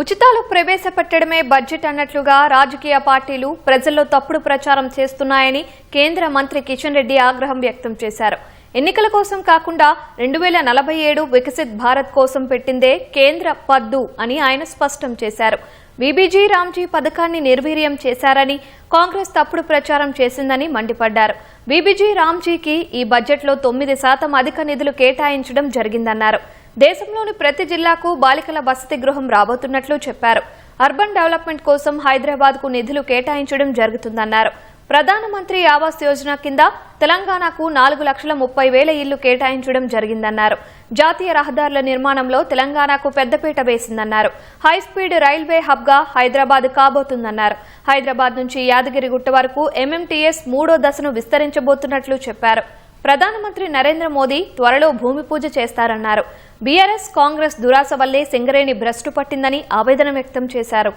ఉచితాలు ప్రవేశపెట్టడమే బడ్జెట్ అన్నట్లుగా రాజకీయ పార్టీలు ప్రజల్లో తప్పుడు ప్రచారం చేస్తున్నాయని కేంద్ర మంత్రి కిషన్ రెడ్డి ఆగ్రహం వ్యక్తం చేశారు. ఎన్నికల కోసం కాకుండా రెండు వేల నలభై ఏడు వికసిత్ భారత్ కోసం పెట్టిందే కేంద్ర పద్దు అని ఆయన స్పష్టం చేశారు. బీబీజీ రామ్జీ పథకాన్ని నిర్వీర్యం చేశారని కాంగ్రెస్ తప్పుడు ప్రచారం చేసిందని మండిపడ్డారు. బీబీజీ రామ్జీకి ఈ బడ్జెట్లో తొమ్మిది శాతం అధిక నిధులు కేటాయించడం జరిగిందన్నారు. దేశంలోని ప్రతి జిల్లాకు బాలికల వసతి గృహం రాబోతున్నట్లు చెప్పారు. అర్బన్ డెవలప్మెంట్ కోసం హైదరాబాద్కు నిధులు కేటాయించడం జరుగుతుందన్నారు. ప్రధానమంత్రి ఆవాస్ యోజన కింద తెలంగాణకు నాలుగు లక్షల ముప్పై వేల ఇళ్ళు కేటాయించడం జరిగిందన్నారు. జాతీయ రహదారుల నిర్మాణంలో తెలంగాణకు పెద్దపీట వేసిందన్నారు. హైస్పీడ్ రైల్వే హబ్గా హైదరాబాద్ కాబోతుందన్నారు. హైదరాబాద్ నుంచి యాదగిరిగుట్ట వరకు ఎంఎంటీఎస్ మూడో దశను విస్తరించబోతున్నట్లు చెప్పారు. ప్రధానమంత్రి నరేంద్ర మోదీ త్వరలో భూమి పూజ చేస్తారన్నారు. బీఆర్ఎస్ కాంగ్రెస్ దురాశ వల్లే సింగరేణి భ్రష్టు పట్టిందని ఆవేదన వ్యక్తం చేశారు.